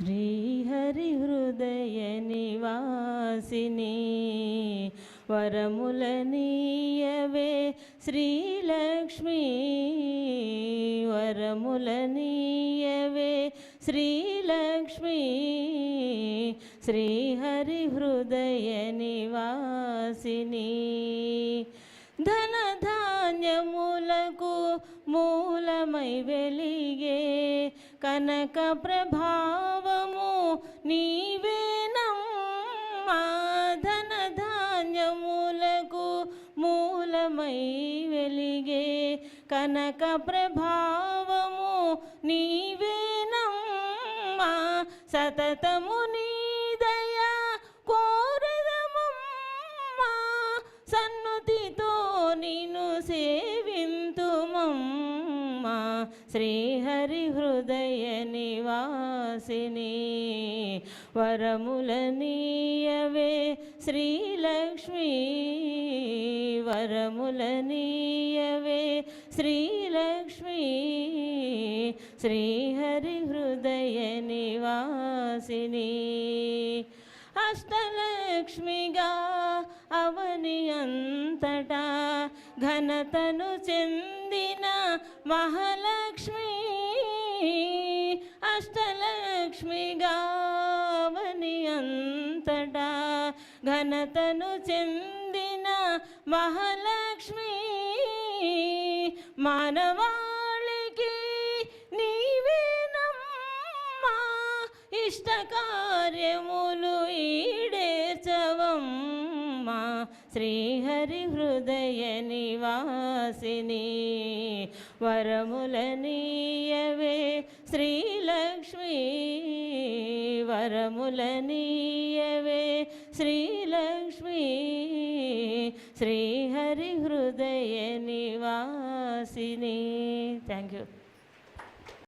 శ్రీహరి హృదయ నివాసిని వరములనీయవే శ్రీలక్ష్మీ వరములనీయవే శ్రీలక్ష్మీ శ్రీహరి హృదయ నివాసిని. ధనధాన్యములకు మూలమై వెలిగే కనక ప్రభావ నీవేనమ్మా ధనధాన్యములకు మూలమై వెలిగే కనక ప్రభావము నీవేనమ్మా సతతము సేవింతుమమ్మా శ్రీహరి హృదయ నివాసిని వరములనీయవే శ్రీలక్ష్మీ వరములనీయవే శ్రీలక్ష్మీ శ్రీహరి హృదయ నివాసిని. అష్టలక్ష్మిగా అవని అంతటా ఘనతను చెంది పొందిన మహాలక్ష్మి అష్టలక్ష్మిగా అవని అంతటా ఘనతను చెందిన మహాలక్ష్మి మానవాళికి నీవేనమ్మా ఇష్ట కార్యములు శ్రీహరి హృదయ నివాసిని వరములనీయవే శ్రీలక్ష్మి వరములనీయవే శ్రీలక్ష్మి శ్రీహరి హృదయ నివాసిని. Thank you